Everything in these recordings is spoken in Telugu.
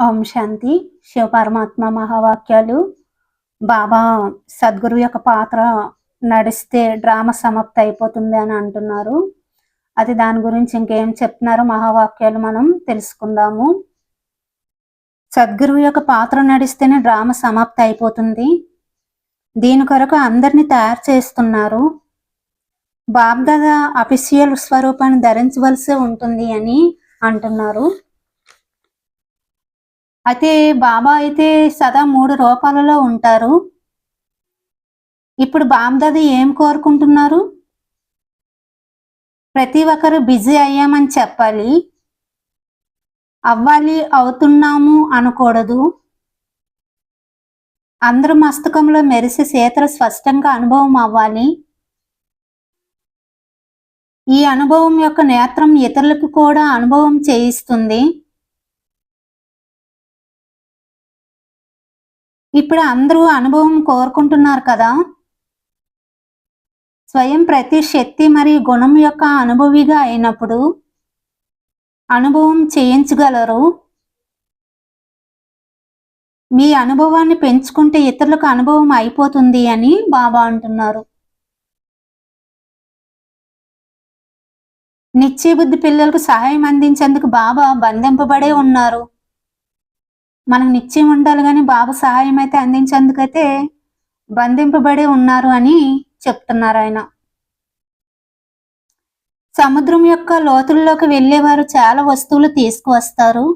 ఓం శాంతి. శివ పరమాత్మ మహావాక్యాలు. బాబా సద్గురు యొక్క పాత్ర నడిస్తే డ్రామా సమాప్తి అయిపోతుంది అని అంటున్నారు. అది దాని గురించి ఇంకేం చెప్తున్నారు మహావాక్యాలు మనం తెలుసుకుందాము. సద్గురువు యొక్క పాత్ర నడిస్తేనే డ్రామా సమాప్తి అయిపోతుంది. దీని కొరకు అందరినీ తయారు చేస్తున్నారు. బాబ్దాదా అఫిషియల్ స్వరూపాన్ని ధరించవలసి ఉంటుంది అని అంటున్నారు. అయితే బాబా అయితే సదా మూడు రూపాలలో ఉంటారు. ఇప్పుడు బామ్దాది ఏం కోరుకుంటున్నారు? ప్రతి ఒక్కరు బిజీ అయ్యామని చెప్పాలి. అవ్వాలి అవుతున్నాము అనకూడదు. అందరు మస్తకంలో మెరిసి సీతలు స్పష్టంగా అనుభవం అవ్వాలి. ఈ అనుభవం యొక్క నేత్రం ఇతరులకు కూడా అనుభవం చేయిస్తుంది. ఇప్పుడు అందరూ అనుభవం కోరుకుంటున్నారు కదా? స్వయం ప్రతి శక్తి మరియు గుణం యొక్క అనుభవిగా అయినప్పుడు అనుభవం చేయించగలరు? మీ అనుభవాన్ని పెంచుకుంటే ఇతరులకు అనుభవం అయిపోతుంది అని బాబా అంటున్నారు. నిశ్చయబుద్ధి పిల్లలకు సహాయం అందించేందుకు బాబా బంధింపబడే ఉన్నారు. మనకు నిశ్చయం ఉండాలి కానీ బాబు సహాయం అయితే అందించేందుకైతే బంధింపబడి ఉన్నారు అని చెప్తున్నారు ఆయన. సముద్రం యొక్క లోతుల్లోకి వెళ్ళేవారు చాలా వస్తువులు తీసుకువస్తారు.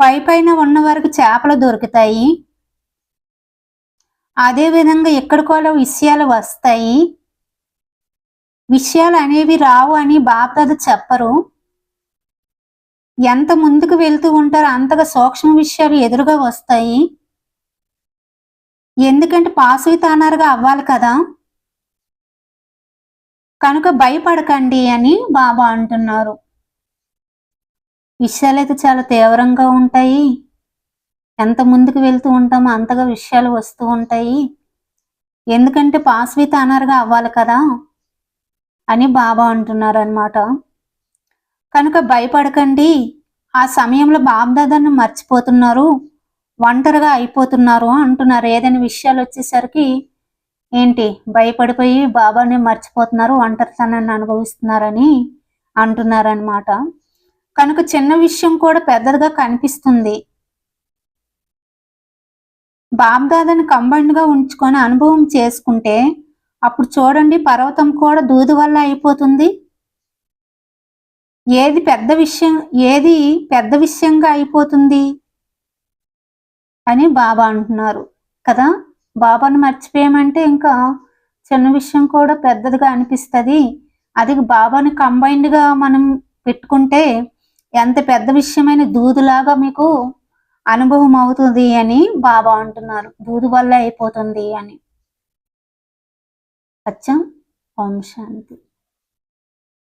పై పైన ఉన్న వారికి చేపలు దొరుకుతాయి. అదే విధంగా విషయాలు వస్తాయి. విషయాలు అనేవి రావు అని బాపద చెప్పరు. ఎంత ముందుకు వెళ్తూ ఉంటారో అంతగా సూక్ష్మ విషయాలు ఎదురుగా వస్తాయి. ఎందుకంటే పాస్ పాసువితానారుగా అవ్వాలి కదా. కనుక భయపడకండి అని బాబా అంటున్నారు. విషయాలు అయితే చాలా తీవ్రంగా ఉంటాయి. ఎంత ముందుకు వెళ్తూ ఉంటామో అంతగా విషయాలు వస్తూ ఉంటాయి. ఎందుకంటే పాస్ విత్ అన్నారుగా అవ్వాలి కదా అని బాబా అంటున్నారు అనమాట కనుక భయపడకండి. ఆ సమయంలో బాబ్దాదాన్ని మర్చిపోతున్నారు. ఒంటరిగా అయిపోతున్నారు అంటున్నారు. ఏదైనా విషయాలు వచ్చేసరికి ఏంటి? భయపడిపోయి బాబాని మర్చిపోతున్నారు ఒంటరితనాన్ని అనుభవిస్తున్నారని అంటున్నారనమాట కనుక చిన్న విషయం కూడా పెద్దదిగా కనిపిస్తుంది. బాబ్దాదని కంబైన్డ్గా ఉంచుకొని అనుభవం చేసుకుంటే అప్పుడు చూడండి పర్వతం కూడా దూది వల్ల అయిపోతుంది. ఏది పెద్ద విషయం ఏది పెద్ద విషయంగా అయిపోతుంది అని బాబా అంటున్నారు. కదా? బాబాను మర్చిపోయామంటే ఇంకా చిన్న విషయం కూడా పెద్దదిగా అనిపిస్తుంది. అది బాబాని కంబైన్డ్గా మనం పెట్టుకుంటే ఎంత పెద్ద విషయమైన దూదులాగా మీకు అనుభవం అవుతుంది అని బాబా అంటున్నారు. దూదు వల్ల అయిపోతుంది అని. అచ్చా ఓం శాంతి.